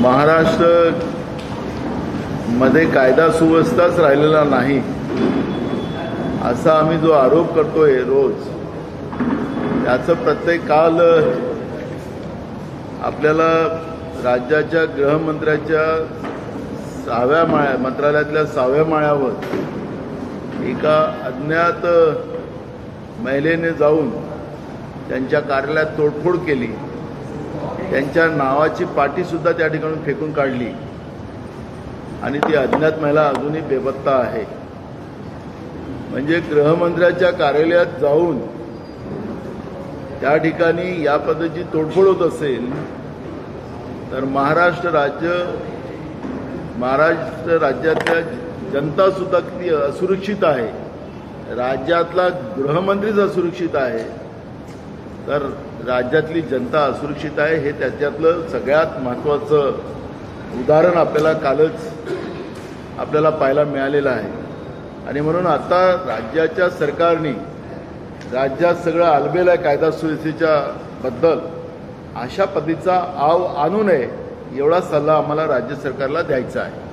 महाराष्ट्रमध्ये कायदा सुव्यवस्थाच राहिलेला नाही असा आम्ही जो आरोप करतोय रोज त्याचं प्रत्येक काल आपल्याला राज्याच्या गृहमंत्र्याच्या सहाव्या माळ्या मंत्रालयातल्या सहाव्या माळ्यावर एका अज्ञात महिलेने जाऊन त्यांच्या कार्यालयात तोडफोड केली. त्यांच्या नावाची पाटीसुद्धा त्या ठिकाणी फेकून काढली. आणि ती अज्ञात महिला अजूनही बेपत्ता आहे. म्हणजे गृहमंत्र्याच्या कार्यालयात जाऊन त्या ठिकाणी या पद्धतीची तोडफोड होत असेल तर महाराष्ट्र राज्य महाराष्ट्र राज्यातल्या जनता सुद्धा किती असुरक्षित आहे. राज्यातला गृहमंत्रीच असुरक्षित आहे. तर राज्यातली जनता असुरक्षित आहे हे त्याच्यातलं सगळ्यात महत्त्वाचं उदाहरण आपल्याला कालच आपल्याला पाहायला मिळालेलं आहे. आणि म्हणून आता राज्याच्या सरकारने राज्यात सगळं आलबेल आहे कायदा सुव्यवस्थेच्या बद्दल. अशा पद्धतीचा आव आणू नये एवढा सल्ला आम्हाला राज्य सरकारला द्यायचा आहे.